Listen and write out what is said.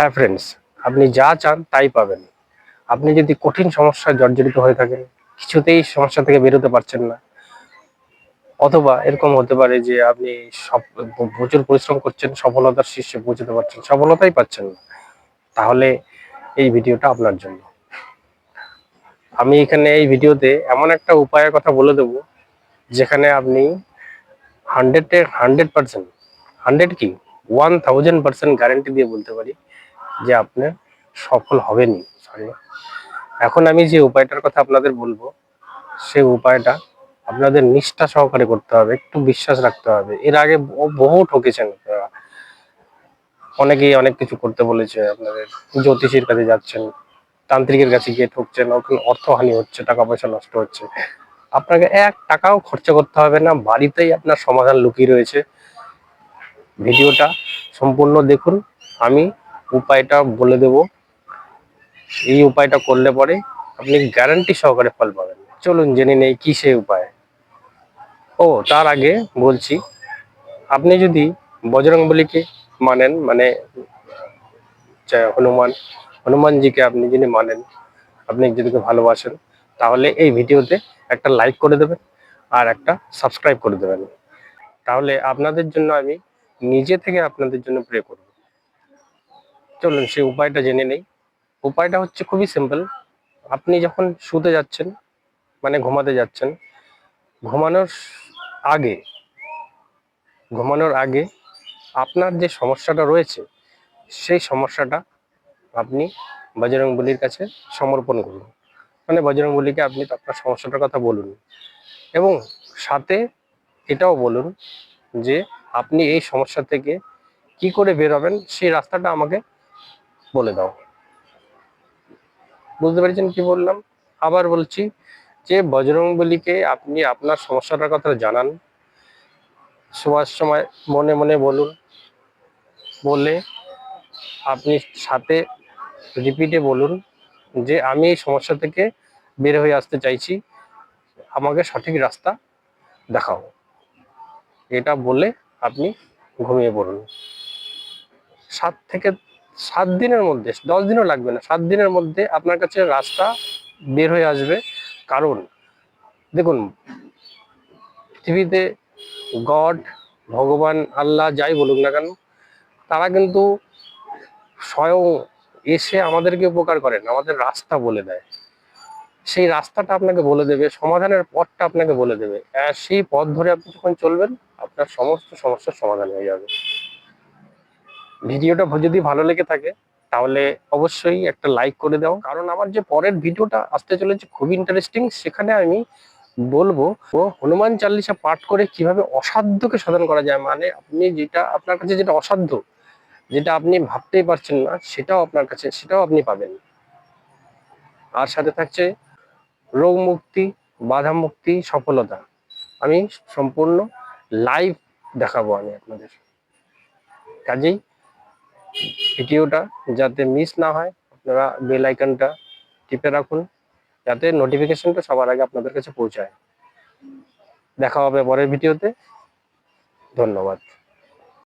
হ্যাঁ ফ্রেন্ডস আপনি যা চান তাই পাবেন। আপনি যদি কঠিন সমস্যায় জর্জরিত হয়ে থাকেন, কিছুতেই সমস্যা থেকে বেরোতে পারছেন না। অথবা এরকম হতে পারে যে আপনি সব প্রচুর পরিশ্রম করছেন, সফলতার শীর্ষে পৌঁছতে পারছেন, সফলতাই পাচ্ছেন না। তাহলে এই ভিডিওটা আপনার জন্য। আমি এখানে এই ভিডিওতে এমন একটা উপায়ের কথা বলে দেব, যেখানে আপনি হান্ড্রেডে হান্ড্রেড পার্সেন্ট হান্ড্রেড কি? ওয়ান থাউজেন্ড পার্সেন্ট গ্যারেন্টি দিয়ে বলতে পারি। যে আপনি সফল হবেনই সরি এখন আমি যে উপায়টার কথা আপনাদের বলব সেই উপায়টা আপনাদের নিষ্ঠা সহকারে করতে হবে, একটু বিশ্বাস রাখতে হবে। এর আগে বহু ঠকেছেন অনেকেই অনেক কিছু করতে বলেছে আপনাদের। জ্যোতিষীর কাছে যাচ্ছেন, তান্ত্রিকের কাছে গিয়ে ঠকছেন, ওখানে অর্থহানি হচ্ছে টাকা পয়সা নষ্ট হচ্ছে। আপনাকে এক টাকাও খরচা করতে হবে না, বাড়িতেই আপনার সমাধান লুকিয়ে রয়েছে। ভিডিওটা সম্পূর্ণ দেখুন। আমি উপায়টা বলে দেব। এই উপায়টা করলে পরে আপনি গ্যারান্টি সহকারে ফল পাবেন। চলুন জেনে নেই কি সেই উপায়। ও, তার আগে বলছি, আপনি যদি বজরংবলীকে মানেন মানে হনুমান, হনুমানজিকে আপনি যদি মানেন, আপনি যদি ভালোবাসেন, তাহলে এই ভিডিওতে একটা লাইক করে দেবেন আর একটা সাবস্ক্রাইব করে দেবেন। তাহলে আপনাদের জন্য আমি নিজে থেকে আপনাদের জন্য প্রে করব। চলুন, সেই উপায়টা জেনে নেই। উপায়টা হচ্ছে খুবই সিম্পল আপনি যখন শুতে যাচ্ছেন মানে ঘুমাতে যাচ্ছেন, ঘুমানোর আগে ঘুমানোর আগে আপনার যে সমস্যাটা রয়েছে, সেই সমস্যাটা আপনি বজরংবলির কাছে সমর্পণ করুন। মানে বজরংবলিকে আপনি আপনার সমস্যাটার কথা বলুন। এবং সাথে এটাও বলুন যে, আপনি এই সমস্যা থেকে কি করে বেরোবেন সেই রাস্তাটা আমাকে বলে দাও। বুঝতে পেরেছেন কি বললাম? আবার বলছি যে বজরংবলীকে আপনি আপনার সমস্যাটার কথা জানান। শোয়ার সময় মনে মনে বলুন। বলে আপনি সাথে রিপিটে বলুন যে আমি এই সমস্যা থেকে বের হয়ে আসতে চাইছি। আমাকে সঠিক রাস্তা দেখাও। এটা বলে আপনি ঘুমিয়ে পড়ুন। সাত থেকে সাত দিনের মধ্যে, দশ দিনও লাগবে না, সাত দিনের মধ্যে আপনার কাছে রাস্তা বের হয়ে আসবে। কারণ, দেখুন, পৃথিবীতে গড, ভগবান, আল্লাহ যাই বলুক না কেন, তারা কিন্তু স্বয়ং এসে আমাদেরকে উপকার করেন, আমাদের রাস্তা বলে দেয়। সেই রাস্তাটা আপনাকে বলে দেবে, সমাধানের পথটা আপনাকে বলে দেবে। সেই পথ ধরে আপনি যখন চলবেন, আপনার সমস্ত সমস্যার সমাধান হয়ে যাবে। ভিডিওটা যদি ভালো লেগে থাকে, তাহলে অবশ্যই একটা লাইক করে দাও। কারণ আমার যে পরের ভিডিওটা আসতে চলেছে খুবই ইন্টারেস্টিং সেখানে আমি বলব, ও হনুমান চাল্লিশা পাঠ করে কীভাবে অসাধ্যকে সাধন করা যায়। মানে আপনি যেটা, আপনার কাছে যেটা অসাধ্য, যেটা আপনি ভাবতেই পারছেন না, সেটাও আপনার কাছে, সেটাও আপনি পাবেন। আর সাথে থাকছে রোগ মুক্তি, বাধা মুক্তি, সফলতা। আমি সম্পূর্ণ লাইভ দেখাবো আমি আপনাদের। কাজেই ভিডিওটা যাতে মিস না হয়, আপনারা বেল আইকনটা টিপে রাখুন, যাতে নোটিফিকেশনটা সবার আগে আপনাদের কাছে পৌঁছায়। দেখা হবে পরের ভিডিওতে ধন্যবাদ।